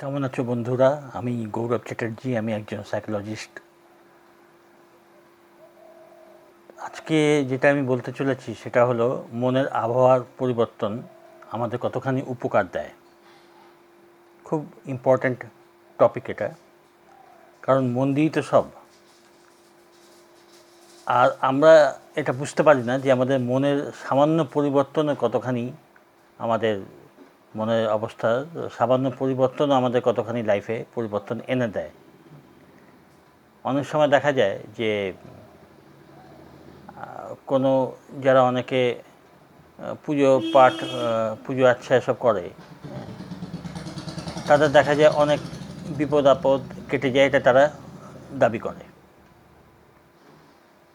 কেমন আছো বন্ধুরা? আমি গৌরব চ্যাটার্জি, আমি একজন সাইকোলজিস্ট আজকে যেটা আমি বলতে চলেছি সেটা হলো মনের আবহাওয়ার পরিবর্তন আমাদের কতখানি উপকার দেয়। খুব ইম্পর্ট্যান্ট টপিক এটা। কারণ মন দিয়েই তো সব। আর আমরা এটা বুঝতে পারি না যে আমাদের মনের সামান্য পরিবর্তনে কতখানি আমাদের মনের অবস্থা সামান্য পরিবর্তন আমাদের কতখানি লাইফে পরিবর্তন এনে দেয়। অনেক সময় দেখা যায় যে কোনো যারা অনেকে পুজো পাঠ পুজো আচ্ছা এসব করে তাদের দেখা যায় অনেক বিপদ আপদ কেটে যায় এটা তারা দাবি করে।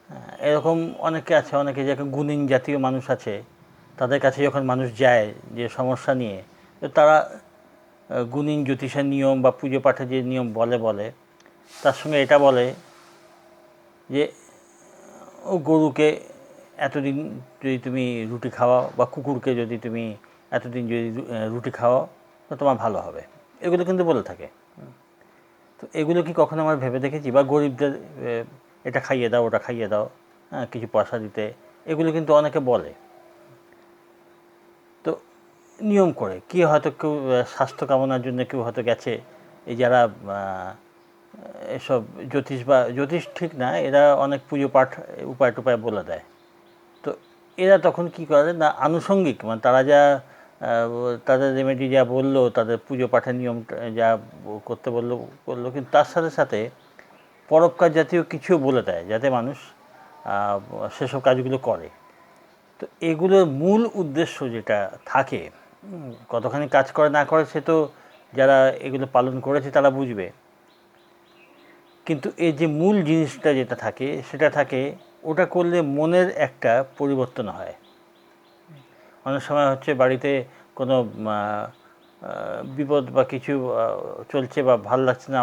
হ্যাঁ, এরকম অনেকে আছে অনেকে যে গুণিন জাতীয় মানুষ আছে তাদের কাছে যখন মানুষ যায় যে সমস্যা নিয়ে তারা গুণিন জ্যোতিষের নিয়ম বা পুজো পাঠের যে নিয়ম বলে বলে, তার সঙ্গে এটা বলে যে, ও গরুকে এতদিন যদি তুমি রুটি খাওয়াও বা কুকুরকে যদি তুমি এতদিন যদি রুটি খাওয়াও, তো তোমার ভালো হবে। এগুলো কিন্তু বলে থাকে। তো এগুলো কি কখনো আমরা ভেবে দেখেছি? বা গরিবদের এটা খাইয়ে দাও, ওটা খাইয়ে দাও হ্যাঁ কিছু পয়সা দিতে, এগুলো কিন্তু অনেকে বলে। নিয়ম করে, কি হয়তো কেউ স্বাস্থ্য কামনার জন্য কেউ হয়তো গেছে, এই যারা এসব জ্যোতিষ বা, জ্যোতিষ ঠিক না, এরা অনেক পুজো পাঠ উপায় টুপায় বলে দেয়। তো এরা তখন কি করে না, আনুষঙ্গিক মানে তারা যা তাদের রেমেডি যা বলল, তাদের পুজো পাঠের নিয়ম যা করতে বলল, করল, কিন্তু তার সাথে সাথে পরোপকার জাতীয় কিছু বলে দেয়, যাতে মানুষ সেসব কাজগুলো করে। তো এগুলোর মূল উদ্দেশ্য যেটা থাকে কতখানি কাজ করে না করে সে তো যারা এগুলো পালন করেছে তারা বুঝবে। কিন্তু এই যে মূল জিনিসটা যেটা থাকে, সেটা থাকে ওটা করলে মনের একটা পরিবর্তন হয়। অনেক সময় হচ্ছে বাড়িতে কোনো বিপদ বা কিছু চলছে বা ভালো লাগছে না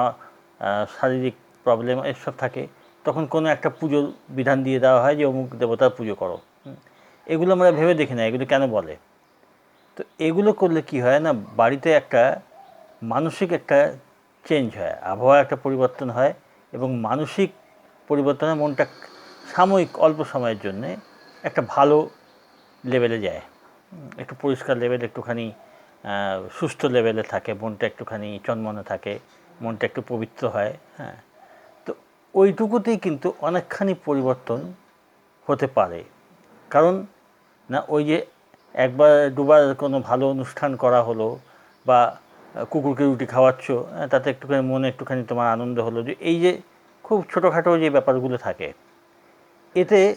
শারীরিক প্রবলেম এসব থাকে, তখন কোনো একটা পুজোর বিধান দিয়ে দেওয়া হয় যে অমুক দেবতার পুজো করো। এগুলো আমরা ভেবে দেখি না, এগুলো কেন বলে? তো এগুলো করলে কি হয় না, বাড়িতে একটা মানসিক একটা চেঞ্জ হয় আবহাওয়া একটা পরিবর্তন হয় এবং মানসিক পরিবর্তনে মনটা সাময়িক অল্প সময়ের জন্যে একটা ভালো লেভেলে যায়। একটু পরিষ্কার লেভেল একটুখানি সুস্থ লেভেলে থাকে, মনটা একটুখানি চনমনে থাকে, মনটা একটু পবিত্র হয় হ্যাঁ। তো ওইটুকুতেই কিন্তু অনেকখানি পরিবর্তন হতে পারে। কারণ না, ওই যে একবার দুবার কোনো ভালো অনুষ্ঠান করা হলো বা কুকুরকে রুটি খাওয়াচ্ছ হ্যাঁ, তাতে একটুখানি মনে একটুখানি তোমার আনন্দ হলো যে এই যে খুব ছোটোখাটো যে ব্যাপারগুলো থাকে এতে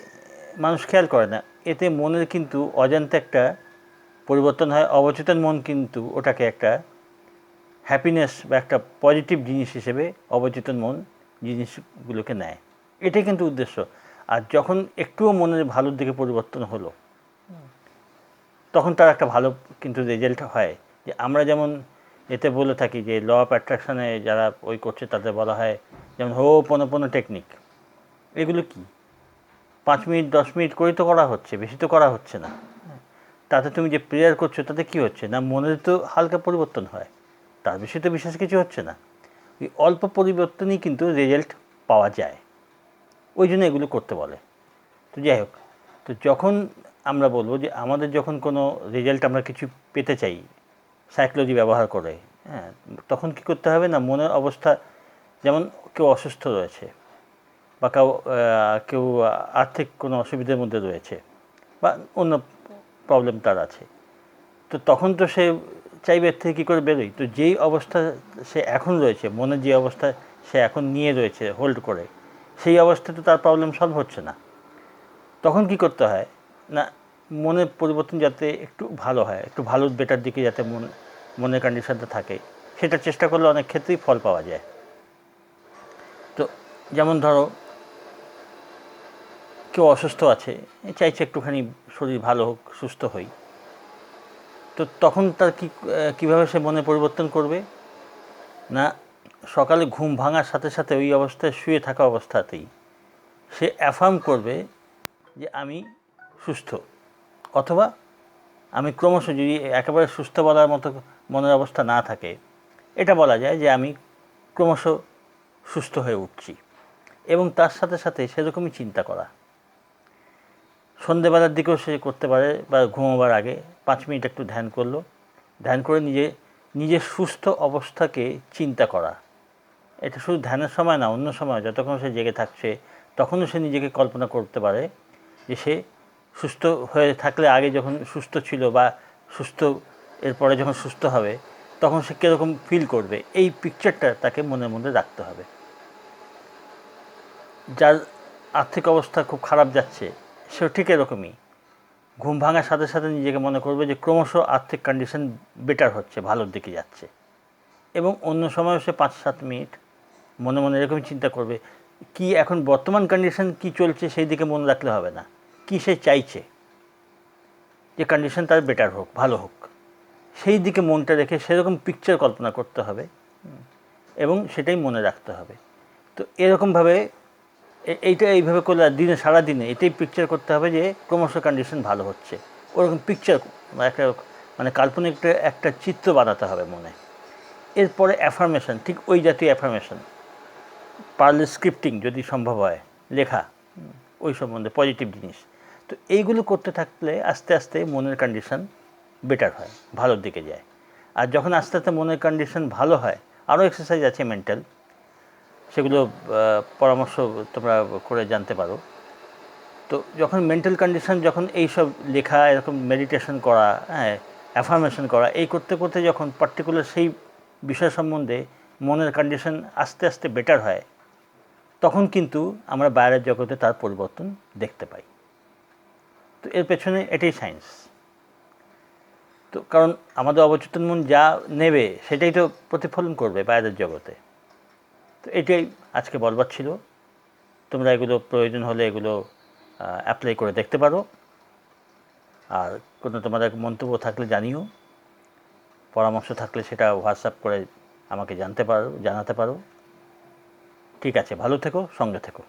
মানুষ খেয়াল করে না। এতে মনের কিন্তু অজান্তে একটা পরিবর্তন হয় অবচেতন মন কিন্তু ওটাকে একটা হ্যাপিনেস বা একটা পজিটিভ জিনিস হিসেবে অবচেতন মন জিনিসগুলোকে নেয়। এটাই কিন্তু উদ্দেশ্য। আর যখন একটুও মনের ভালোর দিকে পরিবর্তন হলো তখন তার একটা ভালো কিন্তু রেজাল্ট হয়। যে আমরা যেমন এতে বলে থাকি যে ল অফ অ্যাট্রাকশনে যারা ওই করছে তাদের বলা হয় যেমন হো, পনো পনো টেকনিক এগুলো কি? পাঁচ মিনিট, দশ মিনিট করে তো করা হচ্ছে, বেশি তো করা হচ্ছে না। তাতে তুমি যে প্রেয়ার করছ তাতে কি হচ্ছে? না মনের তো হালকা পরিবর্তন হয়। তার বেশি তো বিশেষ কিছু হচ্ছে না। ওই অল্প পরিবর্তনই কিন্তু রেজাল্ট পাওয়া যায়। ওই জন্য এগুলো করতে বলে। তো যাই হোক, তো যখন আমরা বলব যে আমাদের যখন কোনো রেজাল্ট আমরা কিছু পেতে চাই সাইকোলজি ব্যবহার করে হ্যাঁ তখন কি করতে হবে না? মনের অবস্থা যেমন কেউ অসুস্থ রয়েছে বা কেউ কেউ আর্থিক কোনো অসুবিধার মধ্যে রয়েছে বা অন্য প্রবলেম তার আছে, তো তখন তো সে চাইবে থেকে কী করে বেরোই তো যেই অবস্থা সে এখন রয়েছে, মনের যে অবস্থা সে এখন নিয়ে রয়েছে হোল্ড করে, সেই অবস্থাতে তার প্রবলেম সলভ হচ্ছে না। তখন কি করতে হয়? না মনের পরিবর্তন যাতে একটু ভালো হয়, একটু ভালো বেটার দিকে যাতে মন, মনের কন্ডিশনটা থাকে। সেটা চেষ্টা করলে অনেক ক্ষেত্রেই ফল পাওয়া যায়। তো যেমন ধরো, কেউ অসুস্থ আছে চাইছে একটুখানি শরীর ভালো হোক, সুস্থ হই। তো তখন তার কি কীভাবে সে মনে পরিবর্তন করবে? না, সকালে ঘুম ভাঙার সাথে সাথে ওই অবস্থায় শুয়ে থাকা অবস্থাতেই সে অ্যাফার্ম করবে যে, আমি সুস্থ। অথবা আমি ক্রমশ যদি একেবারে সুস্থ বলার মতো মনের অবস্থা না থাকে, এটা বলা যায় যে আমি ক্রমশ সুস্থ হয়ে উঠছি এবং তার সাথে সাথে সেরকমই চিন্তা করা। সন্ধেবেলার দিকেও সে করতে পারে বা ঘুমাবার আগে পাঁচ মিনিট একটু ধ্যান করল। ধ্যান করে নিজে, নিজের সুস্থ অবস্থাকে চিন্তা করা। এটা শুধু ধ্যানের সময় না, অন্য সময় যতক্ষণ সে জেগে থাকছে, তখনও সে নিজেকে কল্পনা করতে পারে যে সে সুস্থ হয়ে থাকলে আগে যখন সুস্থ ছিল বা সুস্থ, এরপরে যখন সুস্থ হবে, তখন সে কীরকম ফিল করবে? এই পিকচারটা তাকে মনের মধ্যে রাখতে হবে। যার আর্থিক অবস্থা খুব খারাপ যাচ্ছে, সেও ঠিক এরকমই। ঘুম ভাঙার সাথে সাথে নিজেকে মনে করবে যে ক্রমশ আর্থিক কন্ডিশন বেটার হচ্ছে, ভালোর দিকে যাচ্ছে। এবং অন্য সময়ও সে পাঁচ সাত মিনিট মনে মনে এরকমই চিন্তা করবে, কি এখন বর্তমান কন্ডিশন কি চলছে সেই দিকে মনে রাখলে হবে না। কি সে চাইছে? যে কন্ডিশন তার বেটার হোক, ভালো হোক। সেই দিকে মনটা রেখে সেরকম পিকচার কল্পনা করতে হবে, এবং সেটাই মনে রাখতে হবে। তো এরকমভাবে এইটা এইভাবে করলে দিনে সারা দিনে এটাই পিকচার করতে হবে যে ক্রমশ কন্ডিশন ভালো হচ্ছে। ওরকম পিকচার একটা মানে কাল্পনিক একটা চিত্র বানাতে হবে মনে। এরপরে অ্যাফার্মেশন ঠিক ওই জাতীয় অ্যাফার্মেশন পারলে স্ক্রিপ্টিং যদি সম্ভব হয়, লেখা, ওই সম্বন্ধে পজিটিভ জিনিস। তো এইগুলো করতে থাকলে আস্তে আস্তে মনের কন্ডিশন বেটার হয়, ভালোর দিকে যায়। আর যখন আস্তে আস্তে মনের কন্ডিশন ভালো হয়, আরও এক্সারসাইজ আছে মেন্টাল সেগুলো পরামর্শ তোমরা করে জানতে পারো। তো যখন মেন্টাল কন্ডিশন যখন এইসব লেখা, এরকম মেডিটেশন করা হ্যাঁ অ্যাফার্মেশন করা, এই করতে করতে যখন পার্টিকুলার সেই বিষয় সম্বন্ধে মনের কন্ডিশন আস্তে আস্তে বেটার হয়, তখন কিন্তু আমরা বাইরের জগতে তার পরিবর্তন দেখতে পাই। তো এর পেছনে এটাই সায়েন্স তো কারণ আমাদের অবচেতন মন যা নেবে সেটাই তো প্রতিফলন করবে বাইরের জগতে। তো এটাই আজকে বলবার ছিল। তোমরা এগুলো প্রয়োজন হলে এগুলো অ্যাপ্লাই করে দেখতে পারো। আর কোনো তোমাদের মন্তব্য থাকলে জানিও। পরামর্শ থাকলে সেটা হোয়াটসঅ্যাপ করে আমাকে জানতে পারো, জানাতে পারো। ঠিক আছে, ভালো থেকো, সঙ্গে থেকো।